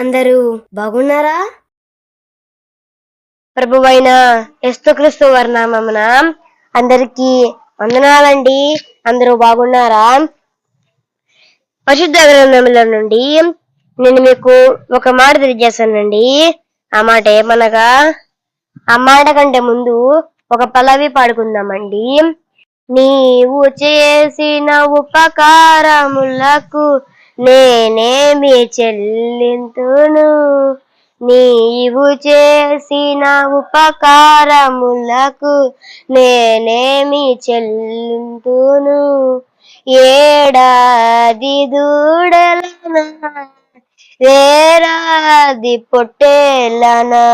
అందరూ బాగున్నారా? ప్రభువైన యస్తుక్రీస్తు వర్ణామమున అందరికీ వందనాలండి. అందరూ బాగున్నారా? పరిశుద్ధ గ్రంథంలో నుండి నేను మీకు ఒక మాట తెలియజేశానండి ఆ మాట ఏమనగా ఆ మాట కంటే ముందు ఒక పల్లవి పాడుకుందామండి. నీవు చేసిన ఉపకారములకు నేనేమి చెల్లింతును? నీవు చేసిన ఉపకారములకు నేనేమి చెల్లింతును? ఏడాది దూడలనా? వేరాది పొట్టేలనా?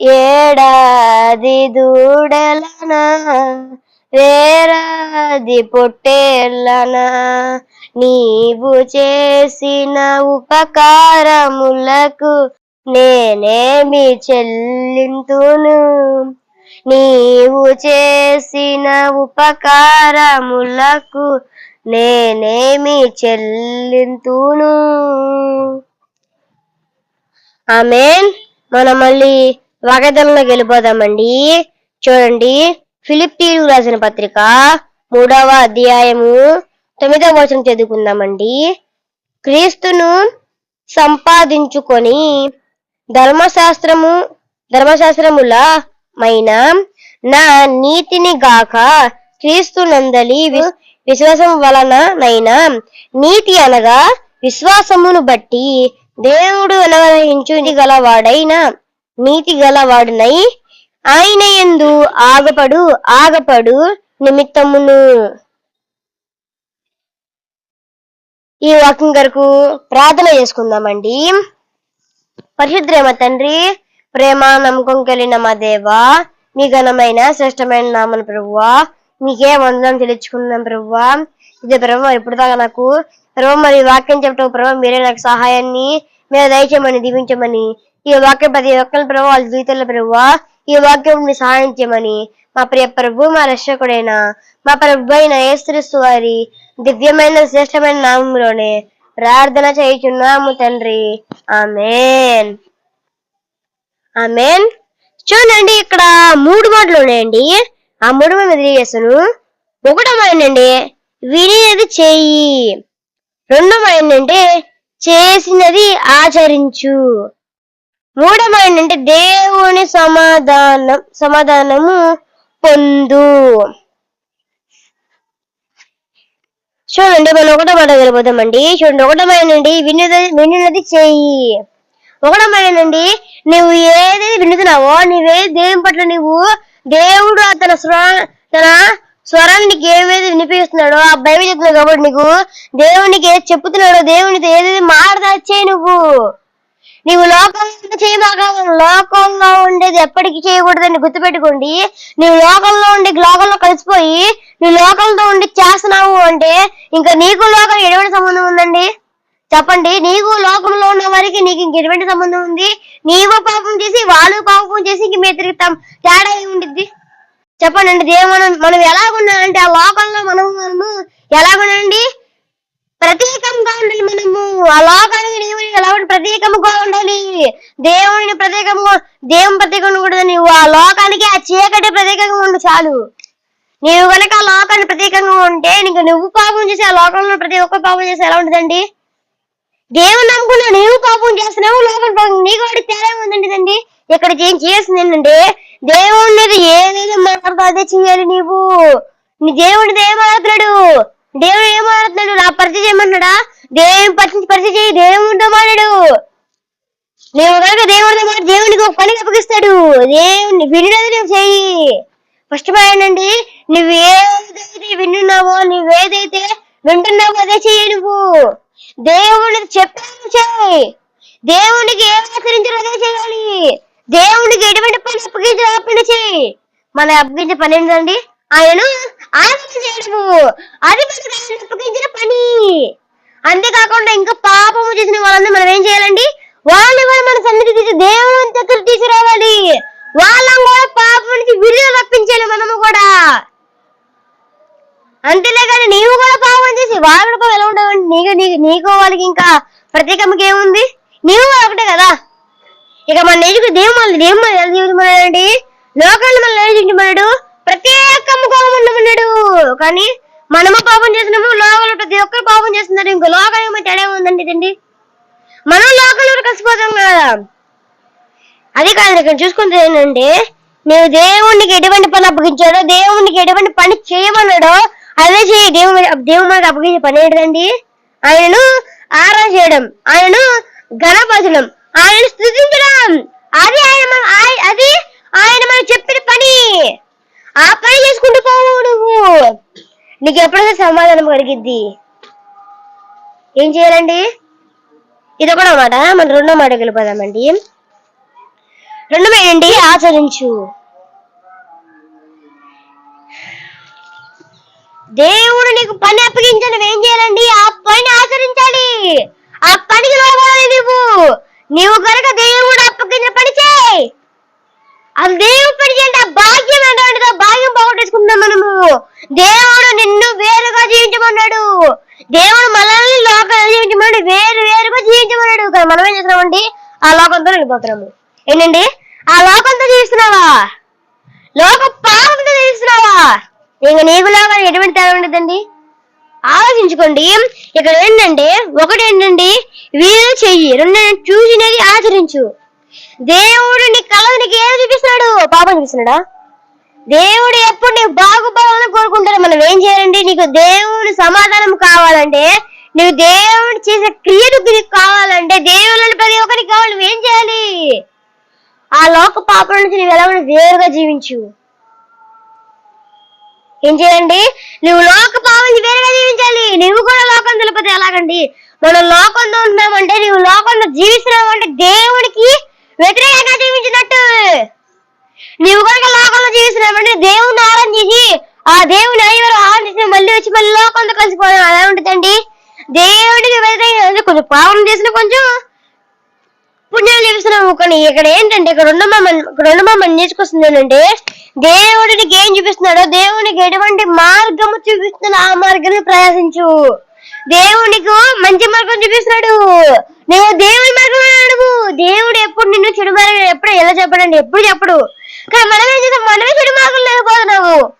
ఏడాది దూడలనా? రేరాది పొట్టేళ్ళన నీవు చేసిన ఉపకారములకు నేనేమి చెల్లింతును? నీవు చేసిన ఉపకారములకు నేనేమి చెల్లింతును? ఆమెన్. మనం మళ్ళీ వాగ్దానంలోకి వెళ్ళిపోదామండి చూడండి. ఫిలిప్పీలు రాసిన పత్రిక మూడవ అధ్యాయము తొమ్మిదవ వచనం చదువుకుందామండి. క్రీస్తును సంపాదించుకొని ధర్మశాస్త్రము ధర్మశాస్త్రముల మైన నా నీతిని గాక క్రీస్తు నందలి విశ్వాసం వలన నైనా నీతి అనగా విశ్వాసమును బట్టి దేవుడు అనుగ్రహించు గలవాడైన నీతి గలవాడునై ఆయన ఎందు ఆగపడు ఆగపడు నిమిత్తమును. ఈ వాక్యం కొరకు ప్రార్థన చేసుకుందామండి. పరిశుద్రేమ తండ్రి ప్రేమ నమ్మకం కలిగిన మా దేవా మీ ఘనమైన శ్రేష్టమైన నామన ప్రభువా మీకే వందనం తెలుసుకున్నాం ప్రభువా. ఇదే ప్రభు ఇప్పుడు దాకా నాకు ప్రభు మరి వాక్యం చెప్పటం ప్రభు మీరే నాకు సహాయాన్ని మీరు దయచేయమని దీవించమని ఈ వాక్యం ప్రతి ఒక్కరి ప్రభు వాళ్ళ జీవితంలో ప్రభువా ఈ వాక్యం మీ సహాయం చేయమని మా ప్రియ ప్రభు మా రక్షకుడైన మా ప్రభు అయిన యేసుక్రీస్తు వారి దివ్యమైన శ్రేష్టమైన నామంలోనే ప్రార్థన చేయుచున్నాము తండ్రి. ఆమెన్. ఆమెన్. చూడండి ఇక్కడ మూడు మాటలు ఉన్నాయండి. ఆ మూడు మాటలు తెలియజేస్తాను. ఒకటో ఏంటంటే వినేది చేయి. రెండవ ఏంటంటే చేసినది ఆచరించు. మూడో అంటే దేవుని సమాధానం సమాధానము పొందు. చూడండి మనం ఒకటో మాట వెళ్ళిపోతామండి చూడండి ఒకటమైనండి ఏంటండి విన్నది విన్నది చేయి. ఒకటమైనండి నువ్వు ఏదైతే వినుతున్నావో నువ్వే దేవుని పట్ల నువ్వు దేవుడు తన స్వర తన స్వరాన్ని నీకు ఏమైతే వినిపిస్తున్నాడో ఆ బైబిల్ చెప్తున్నావు కాబట్టి నీకు దేవునికి ఏది చెప్తున్నాడో దేవునితో ఏదైతే మాట్లాడచ్చే నువ్వు. నీవు లోకంలో చేయబాగా లోకంలో ఉండేది ఎప్పటికీ చేయకూడదని గుర్తుపెట్టుకోండి. నీవు లోకంలో ఉండి లోకంలో కలిసిపోయి నువ్వు లోకంతో ఉండి చేస్తున్నావు అంటే ఇంకా నీకు లోకం ఎటువంటి సంబంధం ఉందండి? చెప్పండి. నీకు లోకంలో ఉన్న వారికి నీకు ఇంక ఎటువంటి సంబంధం ఉంది? నీవు పాపం చేసి వాళ్ళు పాపం చేసి ఇంక మీరు తిరుగుతాం. తేడా ఏముండిద్ది చెప్పండి అండి. మనం మనం ఎలాగున్నామంటే ఆ లోకంలో మనం మనము ఎలాగున్నాండి ప్రత్యేకంగా ఉండాలి మనము. ఆ లోకానికి దేవునికి ఎలా ప్రత్యేకముగా ఉండాలి? దేవుని ప్రత్యేకంగా దేవుని ప్రత్యేకంగా ఉండదు నువ్వు ఆ లోకానికి ఆ చీకటి ప్రత్యేకంగా ఉండు చాలు. నీవు కనుక ఆ లోకాన్ని ప్రత్యేకంగా ఉంటే నీకు నువ్వు పాపం చేసి ఆ లోకంలో ప్రతి ఒక్క పాపం చేసి ఎలా ఉంటుందండి? దేవుని నమ్ముకున్నా నీవు పాపం చేస్తున్నావు లోకం పాపం నీకు వాడి తేడా ఉందండి ఇక్కడ ఏం చేస్తుంది ఏంటంటే దేవుడిని ఏదైతే మాట్లాడుతూ అదే చేయాలి నీవు. నీ దేవుడిది ఏం దేవుడు ఏం నా పరిచయం చేయమన్నాడా దేవుని పరిచయం పరిచయం చేయి. దేవుడు మాట్లాడు. నేను కనుక దేవుడితో మాట దేవునికి ఒక పని అప్పగిస్తాడు. దేవుని వినది నువ్వు చెయ్యి ఫస్ట్ ఏంటండి నువ్వు ఏదైతే వింటున్నావో నువ్వేదైతే వింటున్నావో అదే చెయ్యి నువ్వు. దేవుడికి చెప్పాను చేయి. దేవునికి ఏం ఆచరించాలో అదే చేయాలి. దేవునికి ఎటువంటి పని అప్పగించాలి ఆ పని చేయి. మన అప్పగించే పని ఏంటండి ఆయన ఆయనను ఆరాధన అది మనకు అప్పగించిన పని. అంతేకాకుండా ఇంకా పాపము చేసిన వాళ్ళందరూ మనం ఏం చేయాలండి? వాళ్ళని కూడా మన సన్నిధి తీసి దేవుని దగ్గర తీసుకురావాలి. వాళ్ళని కూడా పాపం నుంచి విడుదల రప్పించాలి మనము కూడా. అంతేలే కానీ నీవు కూడా పాపం చేసి వాళ్ళు కూడా ఎలా ఉండవండి? నీకు నీకు నీకు వాళ్ళకి ఇంకా ప్రత్యేకంగా ఏముంది? నీవు ఒకటే కదా. ఇక మన నేర్చుకు దేవుడు దేవుడు మన ఎలా జీవితమన్నాడండి లోకాన్ని మన ఎలా జీవించమన్నాడు? ప్రత్యేకముగా ఉండమన్నాడు కానీ మనము పాపం చేసినాము లోకంలో ప్రతి ఒక్కరు పాపం చేస్తున్నారు. ఇంకో లోకం ఏమో తేడా ఉందండి ఇదండి మనం లోకంలో కలిసిపోతాం కదా. అది కాదు ఇక్కడ చూసుకుంటే ఏంటంటే నువ్వు దేవునికి ఎటువంటి పని అప్పగించాడో దేవునికి ఎటువంటి పని చేయమన్నాడో అదే చేయి. దేవుని దేవుడు మనకు అప్పగించే పని ఏంటండి ఆయనను ఆరా చేయడం ఆయనను గణపరచడం ఆయనను స్థుతించడం అది ఆయన అది ఆయన మనకు చెప్పిన పని. ఆ పని చేసుకుంటూ పోవు నువ్వు నీకు ఎప్పుడైతే సమాధానం కలిగిద్ది? ఏం చేయాలండి? ఇది కూడా మాట. మనం రెండో మాట వెళ్ళిపోదామండి. రెండో ఆచరించు. దేవుడు నీకు పని అప్పగించాడు. ఏం చేయాలండి? ఆ పని ఆచరించాలి ఆ పనికి లోబడాలి నువ్వు నీవు కనుక దేవుడు అప్పగించిన పని చేయి. అది దేవుడు పని ఆ భాగ్యం ఏంటంటే భాగ్యం పోగొట్టేసుకుంటున్నాం మనము దేవుడు నిన్ను వేరుగా జీవించమన్నాడు. దేవుడు మనల్ని లోకంలో జీవించమన్నాడు. వేరు వేరుగా జీవించమన్నాడు. కానీ మనం ఏం చేస్తున్నామండి ఆ లోకంతో వెళ్ళిపోతున్నాము ఏంటండి? ఆ లోకంతో జీవిస్తున్నావా? లోక పాపంతో జీవిస్తున్నావా? ఇంక నీకు లోకం ఎటువంటి తేడా ఉండదండి? ఆలోచించుకోండి. ఇక్కడ ఏంటంటే ఒకటి ఏంటండి వీలు చెయ్యి. రెండు చూసినది ఆచరించు. దేవుడు నీ కళ పాపం దేవుడు ఎప్పుడు నీకు బాగుపడాలని కోరుకుంటాడు? మనం ఏం చేయాలండి నీకు దేవుని సమాధానం కావాలంటే నువ్వు దేవుడు చేసే క్రియలు నీకు కావాలంటే దేవుని ప్రతి ఒక్కరికి కావాలి. నువ్వేం చేయాలి? ఆ లోక పాపం నుంచి నువ్వు ఎలా వేరుగా జీవించు. ఏం చేయండి నువ్వు లోక పాపం నుంచి వేరుగా జీవించాలి. నువ్వు కూడా లోకం తెలిపితే ఎలాగండి? మనం లోకంలో ఉన్నామంటే నువ్వు లోకంలో జీవిస్తున్నావంటే దేవుడికి వ్యతిరేకంగా జీవించినట్టు. నీవు కనుక లోకంలో జీవిస్తున్నావంటే దేవుని ఆరాధన చేసి ఆ దేవుని ఐవరు ఆరాధించిన మళ్ళీ వచ్చి మళ్ళీ లోకంతో కలిసిపోవడం అలా ఉంటుందండి. దేవుడికి కొంచెం పావనం చేసిన కొంచెం పుణ్యాలు చూపిస్తున్నాము. కానీ ఇక్కడ ఏంటంటే ఇక్కడ ఉన్న మమ్మల్ని ఇక్కడ ఉన్న నేర్చుకొస్తుంది ఏంటంటే దేవుడికి ఏం చూపిస్తున్నాడో దేవునికి ఎటువంటి మార్గము చూపిస్తున్నాడు ఆ మార్గాన్ని ప్రయాసించు. దేవునికి మంచి మార్గం చూపిస్తున్నాడు. నువ్వు దేవుని మార్గం అడుగు. దేవుడు ఎప్పుడు నిన్ను చెడు మార్గం ఎప్పుడు ఎలా చెప్పడండి? ఎప్పుడు చెప్పడు. కానీ మనమే ఏం మనమే చెడు మార్గం లేకపోతున్నాము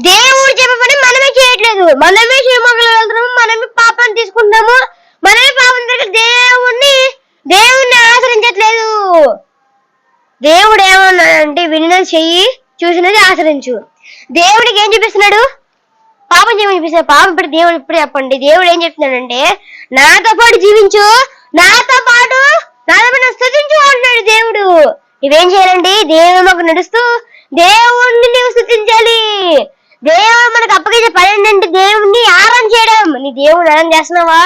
దేవుడు చెప్పబడి మనమే చేయట్లేదు. మనమే చెడు మార్గంలో వెళ్తున్నాము. మనమే పాపం తీసుకుంటున్నాము. మనమే పాపం దగ్గర దేవుణ్ణి దేవుణ్ణి ఆచరించట్లేదు దేవుడు ఏమన్నాడంటే విన్నది చెయ్యి చూసినది ఆచరించు దేవుడికి ఏం చూపిస్తున్నాడు? పాపం చేయమని చూపిస్తున్నాడు. పాపం ఇప్పుడు దేవుడు ఇప్పుడు చెప్పండి. దేవుడు ఏం చెప్తున్నాడంటే నాతో పాటు జీవించు. నాతో పాటు నాతో పాటు స్థుతించు అంటున్నాడు దేవుడు. ఇవేం చేయాలండి? దేవుడు మాకు నడుస్తూ దేవుణ్ణి నీవు స్థుతించాలి. దేవుడు మనకు అప్పగించే పని ఏంటంటే దేవుణ్ణి ఆరాధన చేయడం. నీ దేవుడు ఆరాధన చేస్తున్నావా?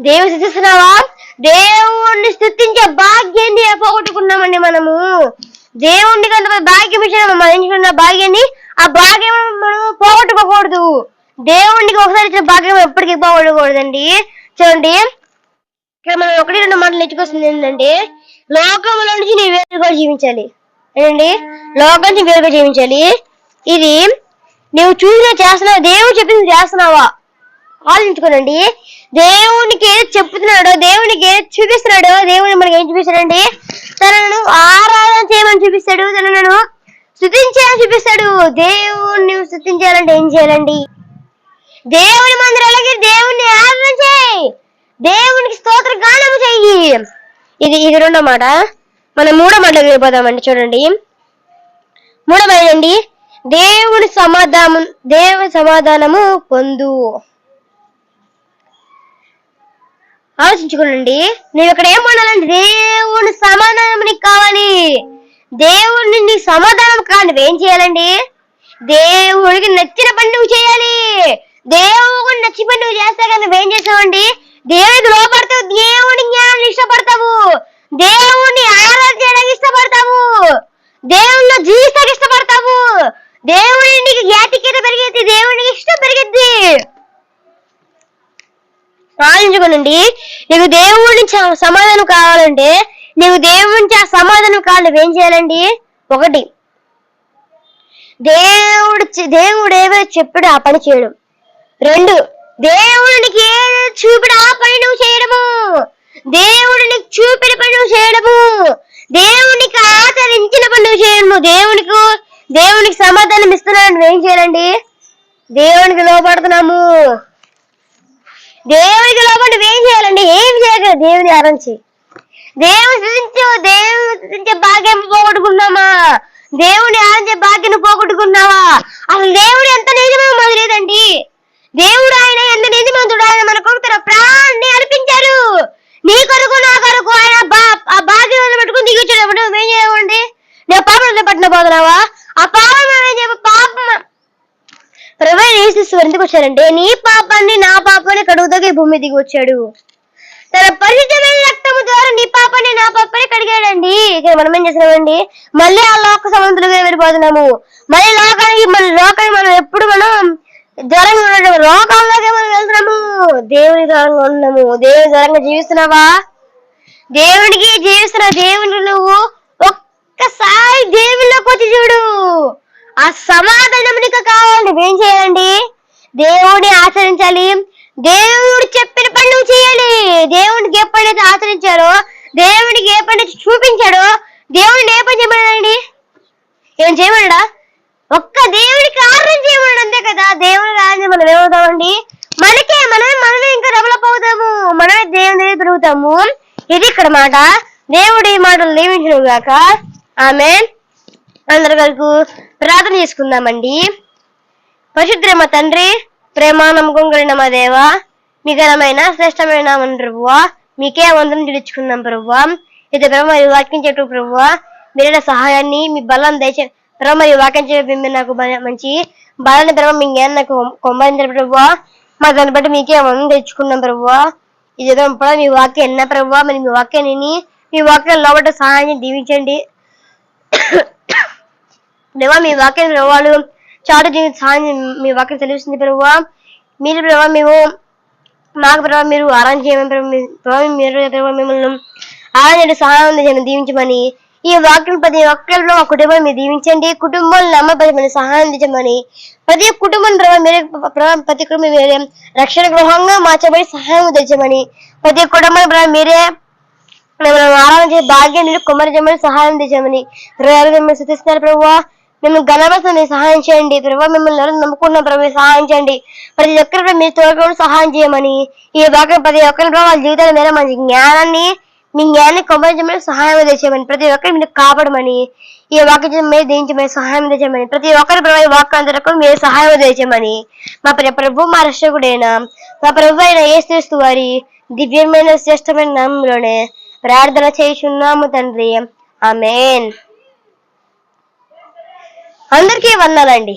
దేవుని స్థుతిస్తున్నావా? దేవుణ్ణి స్థుతించే భాగ్యాన్ని పోగొట్టుకున్నామండి మనము. దేవుణ్ణి కంటే భాగ్యం ఇచ్చిన మనం భాగ్యాన్ని ఆ భాగ్యం మనం పోగొట్టుకోకూడదు. దేవునికి ఒకసారి ఇచ్చిన భాగ్యం ఎప్పటికీ పోగొట్టకూడదండి చూడండి. ఇక్కడ మనం ఒకటి రెండు మాటలు నేర్చుకోవాల్సింది ఏంటంటే లోకంలో నుంచి నీ వేరుగా జీవించాలి. ఏంటండి? లోకం నుంచి వేరుగా జీవించాలి. ఇది నువ్వు చూసిన చేస్తున్నావు? దేవుడు చెప్పింది చేస్తున్నావా? ఆలోచించుకోనండి. దేవునికి ఏది చెప్తున్నాడో దేవునికి ఏది చూపిస్తున్నాడో దేవుని మనకి ఏం చూపిస్తాడండి? తనను ఆరాధన చేయమని చూపిస్తాడు తనను స్థుతించాలని చూపిస్తాడు. దేవుణ్ణి స్థుతించాలంటే ఏం చేయాలండి? దేవుని మందిరాలకి దేవుణ్ణి ఆరాధన చేయి. దేవునికి స్తోత్ర గానం చెయ్యి ఇది ఇది రెండో మాట. మనం మూడో మాటలోకి వెళ్ళిపోదామండి చూడండి. మూడో మాట అండి దేవుని సమాధానం దేవుని సమాధానము పొందు. ఆలోచించుకోనండి. నేను ఇక్కడ ఏం ఏమన్నానంటే దేవుని సమాధానం నీకు కావాలి. దేవుడిని నీ సమాధానం కావాలి నువ్వేం చేయాలండి? దేవుడికి నచ్చిన పని నువ్వు చేయాలి. దేవుడికి నచ్చిన పని నువ్వు చేస్తే కానీ నువ్వేం చేసావండి దేవుడికి లోపడతావు దేవుడి జ్ఞానం ఇష్టపడతావు దేవుణ్ణి ఆరాధన చేయడానికి ఇష్టపడతావు దేవుణ్ణి జీవిస్తానికి ఇష్టపడతావు దేవుడి నీకు జ్ఞాతికత పెరిగిద్ది దేవుడికి ఇష్టం పెరిగిద్ది ఆలోచించుకోనండి నీకు దేవుడి నుంచి సమాధానం కావాలంటే నీకు దేవుడి నుంచి ఆ సమాధానం కావాలి ఏం చేయాలండి? ఒకటి. దేవుడు దేవుడు ఏవో చెప్పాడు ఆ పని చేయడం. రెండు. దేవుడికి ఏ చూపిడు ఆ పని నువ్వు చేయడము? దేవుడు నీకు చూపిన పని నువ్వు చేయడము. దేవునికి ఆచరించిన పని నువ్వు చేయడము దేవునికి దేవునికి సమాధానం ఇస్తున్నాను ఏం చేయాలండి? దేవునికి లోపడుతున్నాము దేవునికి లోపల ఏం చేయాలండి? ఏం చేయగలరు దేవుని ఆరంచి దేవుని సృష్టించు దేవుని సృష్టించే భాగ్యం పోగొట్టుకున్నామా దేవుని ఆరంచే భాగ్యం పోగొట్టుకున్నావా అసలు దేవుడు ఎంత నిజమో మాకు లేదండి. దేవుడు ఆయన ఎంత నిజమంతుడు ఆయన మన కొరకు తన ప్రాణాన్ని అర్పించారు నీ కొరకు నా కొరకు ఆయన ఆ భాగ్యం పెట్టుకుని దిగొచ్చాడు. ఎప్పుడు చేయమండి? నేను పాపం పట్టిన పోతున్నావా ఆ పాపం ఏం చెప్ప ప్రభు యేసు ఎందుకు వచ్చారంటే నీ పాపాన్ని నా పాపాన్ని కడుగుతాకి ఈ భూమి దిగి వచ్చాడు. తన పరిశుద్ధమైన రక్తము ద్వారా నీ పాపాన్ని నా పాపాన్ని కడిగాడండి. ఇక్కడ మనం ఏం చేసినామండి మళ్ళీ ఆ లోక సమంతులుగా వెళ్ళిపోతున్నాము. మళ్ళీ లోకానికి మన లోకాన్ని మనం ఎప్పుడు మనం దూరంగా ఉండడం లోకంలోకి మనం వెళ్తున్నాము. దేవుని దూరంగా ఉన్నాము. దేవుని దూరంగా జీవిస్తున్నావా? దేవునికి జీవిస్తున్న దేవుని నువ్వు ఒక్కసారి దేవుళ్ళకి వచ్చి చూడు. ఆ సమాధానం నీకు కావాలి ఏం చేయాలండి? దేవుడిని ఆచరించాలి. దేవుడు చెప్పిన పని నువ్వు చేయాలి. దేవుడికి ఏ పని అయితే ఆచరించారో దేవుడికి ఏ పని అయితే చూపించాడో దేవుడిని ఏ పని చేయమన్నాడండి? ఏం చేయమన్నాడా? ఒక్క దేవుడికి ఆరాధన చేయమన్నాడు అంతే కదా? దేవుడికి ఆరాధన మనం ఏమవుతామండి? మనకే మనమే మనమే ఇంకా డెవలప్ అవుతాము మనమే దేవుని దగ్గర పెరుగుతాము ఇది ఇక్కడ మాట. దేవుడి మాటలు నియమించను గాక. ఆమె అందరి వరకు ప్రార్థన చేసుకుందామండి. పరిశుద్ధ తండ్రి ప్రేమ నమ్మకం కలిగిన మా దేవ మీ ఘనమైన శ్రేష్టమైన నామం ప్రభువా మీకే వందనం తెలుచుకున్నాం ప్రభువా. ఇది బ్రహ్మ మరి వాక్యం చెప్పు ప్రభువా. మీరైన సహాయాన్ని మీ బలం దయచే బ్రహ్మ మరి వాక్యం చెప్పి మీరు నాకు మంచి బలాన్ని బ్రహ్మ మీ జ్ఞానం నాకు కొమ్మరించారు ప్రభువా. మా దాన్ని బట్టి మీకే వందనం తెచ్చుకున్నాం ప్రభువా. ఇది కూడా మీ వాక్యం ఎన్న ప్రభువా? మరి మీ వాక్యాన్ని మీ వాక్యం లోపల సహాయాన్ని దీవించండి. దేవా మీ వాక్యం ప్రభావాలు చాటు జీవిత సహాయం మీ వాక్యం తెలుస్తుంది ప్రభావ మీరు ప్రభావ మేము మాకు ప్రభావ మీరు ఆరాధన చేయమని ప్రభావ మీరు ప్రభావ మిమ్మల్ని ఆరాధన సహాయం చేయమని దీవించమని. ఈ వాక్యం ప్రతి ఒక్కరిలో మా కుటుంబం మీరు దీవించండి కుటుంబాలను నమ్మబడి సహాయం తెచ్చమని ప్రతి కుటుంబం ప్రభావ మీరే ప్రభావం ప్రతి కుటుంబం మీరే రక్షణ గృహంగా మార్చబడి సహాయం తెచ్చమని ప్రతి కుటుంబం ప్రభావ మీరే మేము ఆరాధన భాగ్యం మీరు కుమ్మరించమని సహాయం తెచ్చామని ప్రభావ మిమ్మల్ని శుతిస్తున్నారు ప్రభావ మేము గణపతిని సహాయం చేయండి. ప్రభావ మిమ్మల్ని ఎవరు నమ్ముకున్న ప్రభావ సహాయం చేయండి. ప్రతి ఒక్కరి మీరు తోడుగా సహాయం చేయమని ఈ భాగం ప్రతి ఒక్కరి ప్రభావ వాళ్ళ జీవితాల మీద మంచి జ్ఞానాన్ని మీ జ్ఞానాన్ని కొమ్మరించమని సహాయం చేయమని ప్రతి ఒక్కరి మీరు కాపాడమని ఈ వాక్యం మీద దించమని సహాయం చేయమని ప్రతి ఒక్కరి ప్రభావ ఈ వాక్యాంతరకు మీరు సహాయం చేయమని మా ప్ర ప్రభు మా రక్షకుడైన మా ప్రభు అయిన యేసు వారి దివ్యమైన శ్రేష్టమైన నామంలోనే ప్రార్థన చేయుచున్నాము తండ్రి. ఆమెన్. అందరికీ వందలండి.